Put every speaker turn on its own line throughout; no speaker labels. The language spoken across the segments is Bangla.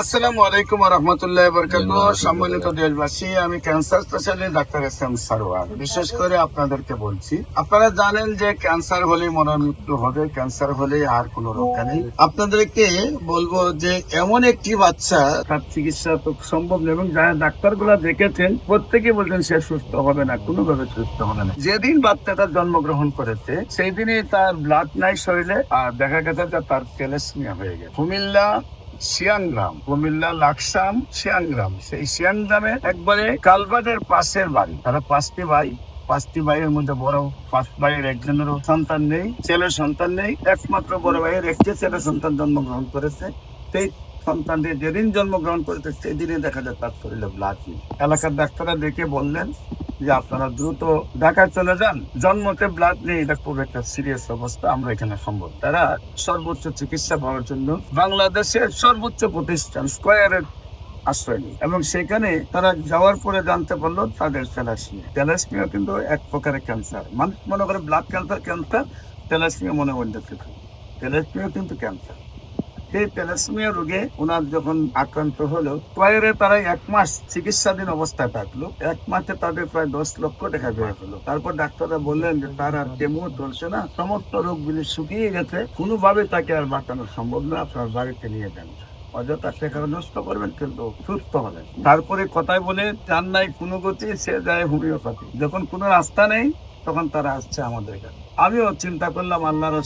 আসসালামু আলাইকুম রহমতুল্লাহ বরকাত সম্মানিত দেশবাসী আমি cancer specialist doctor S M Sarwar বিশেষ করে আপনাদেরকে বলছি আপনারা জানেন যে ক্যান্সার হলে মরণমৃত্যু হবে ক্যান্সার হলে আর কোনো রক্ষা নেই। আপনাদেরকে বলব যে এমন একটি বাচ্চা তার চিকিৎসা তো সম্ভব নেই এবং যারা ডাক্তারগুলা দেখেছেন প্রত্যেকে বলছেন সে সুস্থ হবে না কোনোভাবে সুস্থ হবে না। যেদিন বাচ্চাটা জন্মগ্রহণ করেছে সেই দিনই তার ব্লাড নাই শরীরে আর দেখা গেছে যে তার ক্যালেসমিয়া হয়ে গেছে। কুমিল্লা শিয়াংগ্রাম কুমিল্লা, লাকসাম শিয়াংগ্রাম সেই শিয়াংগ্রামে একবারে কালবাটের পাশের বাড়ি। তারা পাঁচটি ভাই। পাঁচটি ভাইয়ের মধ্যে বড় পাঁচ ভাইয়ের একজনেরও সন্তান নেই, ছেলের সন্তান নেই। একমাত্র বড় ভাইয়ের একটি ছেলে সন্তান জন্মগ্রহণ করেছে। সেই সন্তানটি যেদিন জন্মগ্রহণ করেছে সেই দিনে দেখা যায় তার শরীরে ব্লাড এলাকার ডাক্তাররা দেখে বললেন যে আপনারা দ্রুত ঢাকায় চলে যান জন্মতে ব্লাড নেই এটা খুব একটা সিরিয়াস অবস্থা, আমরা এখানে সম্ভব। তারা সর্বোচ্চ চিকিৎসা পাওয়ার জন্য বাংলাদেশের সর্বোচ্চ প্রতিষ্ঠান স্কোয়ারের আশ্রয় নিই এবং সেখানে তারা যাওয়ার পরে জানতে পারল তাদের থ্যালাসমিয়া থ্যালাসমিয়া কিন্তু এক প্রকারের ক্যান্সার মানুষ মনে করে ব্লাড ক্যান্সার ক্যান্সার থ্যালাসমিয়া মনে মধ্যে থ্যালাসমিয়া কিন্তু ক্যান্সার সেই থ্যালাসমিয়া রোগে ওনার যখন আক্রান্ত হলো পরে তারা এক মাস চিকিৎসাধীন অবস্থায় থাকল। এক মাসে তাদের প্রায় দশ লক্ষ টাকা বেড়ে হলো তারপর ডাক্তাররা বললেন যে, তার আর কেমো চলছে না। সমস্ত রোগগুলি শুকিয়ে গেছে। কোনোভাবে তাকে আর বাঁচানো সম্ভব না। আপনার বাড়িতে নিয়ে যান। অযথা সেখানে নষ্ট করবেন, কিন্তু সুস্থ হবেন। তারপরে কথায় বলে যার নাই কোনো গতি, সে যায় হোমিওপ্যাথি। যখন কোনো রাস্তা নেই তখন তারা আসছে আমাদের কাছে। আমিও চিন্তা করলাম আল্লাহর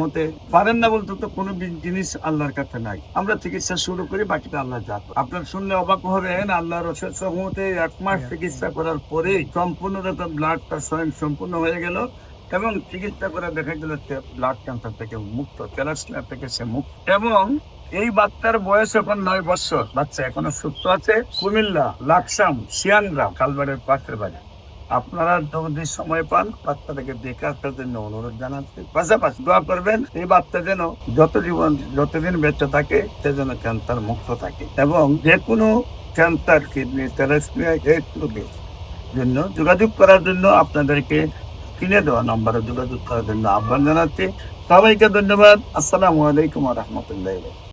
মতে পারেন না বলতে তো কোনো জিনিস আল্লাহর কাছে নাই। আমরা চিকিৎসা শুরু করি বাকিটা আল্লাহ যা আপনার শুনলে অবাক হবেন আল্লাহর মতে এক মাস চিকিৎসা করার পরে সম্পূর্ণ রকম ব্লাডটা স্বয়ং সম্পূর্ণ হয়ে গেল এবং চিকিৎসা করে দেখা গেল ব্লাড ক্যান্সার থেকে মুক্ত ক্যালাসিয়া থেকে সে মুক্ত। এবং এই বাচ্চার বয়স এখন নয় বছর। বাচ্চা এখনও সুস্থ আছে। কুমিল্লা লাকসাম শিয়ানগ্রাম কালবাড়ের পাশের বাড়ি। আপনারা যদি সময় পান বাচ্চাটাকে দেখে আসার জন্য অনুরোধ জানাচ্ছি। পাশাপাশি দোয়া করবেন, এই বাচ্চা যেন যত জীবন যতদিন বেঁচে থাকে, সে যেন ক্যান্সার মুক্ত থাকে এবং যে কোনো ক্যান্সার, কিডনি জন্য যোগাযোগ করার জন্য আপনাদেরকে কিনে দেওয়া নম্বরে যোগাযোগ করার জন্য আহ্বান জানাচ্ছি। সবাইকে ধন্যবাদ। আসসালামু আলাইকুম রহমতুল্লাহ